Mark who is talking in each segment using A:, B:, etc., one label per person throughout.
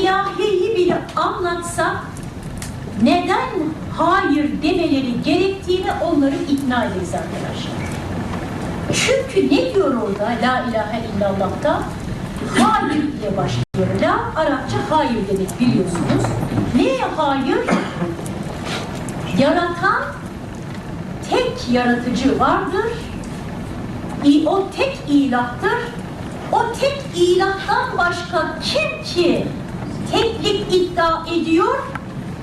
A: ilahiyi bile anlatsak neden hayır demeleri gerektiğini onları ikna ederiz arkadaşlar. Çünkü ne diyor orada La ilahe illallah'ta? Hayır diye başlıyor. La Arapça hayır demek biliyorsunuz. Neye hayır? Yaratan tek yaratıcı vardır. O tek ilahtır. O tek ilahtan başka kim ki ediyor,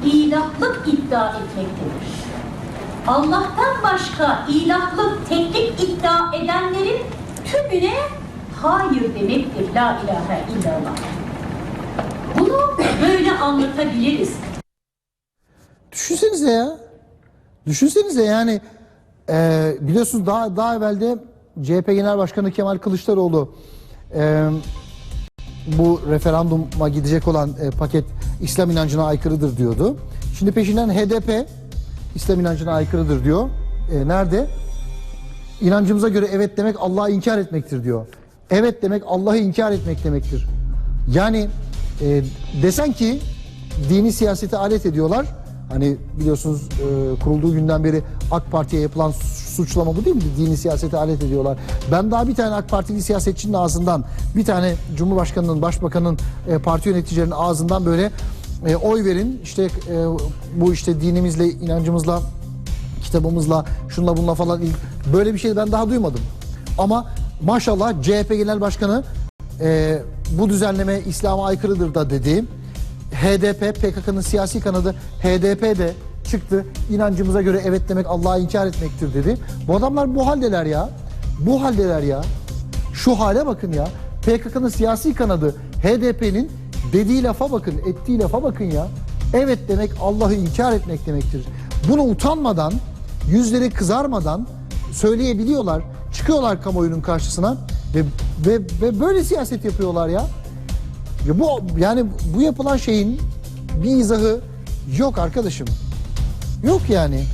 A: ilahlık iddia etmektedir. Allah'tan başka ilahlık, teklik iddia edenlerin tümüne hayır demektir. La ilahe illallah. Bunu böyle anlatabiliriz.
B: Düşünsenize ya. Düşünsenize yani e, biliyorsunuz daha daha evvelde CHP Genel Başkanı Kemal Kılıçdaroğlu e, bu referanduma gidecek olan e, paket İslam inancına aykırıdır diyordu. Şimdi peşinden HDP İslam inancına aykırıdır diyor. E, nerede? İnancımıza göre evet demek Allah'ı inkar etmektir diyor. Evet demek Allah'ı inkar etmek demektir. Yani e, desen ki dini siyasete alet ediyorlar. Hani biliyorsunuz e, kurulduğu günden beri AK Parti'ye yapılan suçlama bu değil mi? Dini siyasete alet ediyorlar. Ben daha bir tane AK Partili siyasetçinin ağzından, bir tane Cumhurbaşkanının, Başbakanın, e, parti yöneticilerinin ağzından böyle e, oy verin. İşte e, bu işte dinimizle, inancımızla kitabımızla şunla bununla falan böyle bir şey ben daha duymadım. Ama maşallah CHP Genel Başkanı e, bu düzenleme İslam'a aykırıdır da dedi. HDP PKK'nın siyasi kanadı HDP de çıktı. İnancımıza göre evet demek Allah'ı inkar etmektir dedi. Bu adamlar bu haldeler ya. Bu haldeler ya. Şu hale bakın ya. PKK'nın siyasi kanadı HDP'nin dediği lafa bakın, ettiği lafa bakın ya. Evet demek Allah'ı inkar etmek demektir. Bunu utanmadan, yüzleri kızarmadan söyleyebiliyorlar. Çıkıyorlar kamuoyunun karşısına ve, ve, ve böyle siyaset yapıyorlar ya. Ya bu yani bu yapılan şeyin bir izahı yok arkadaşım. Yok yani.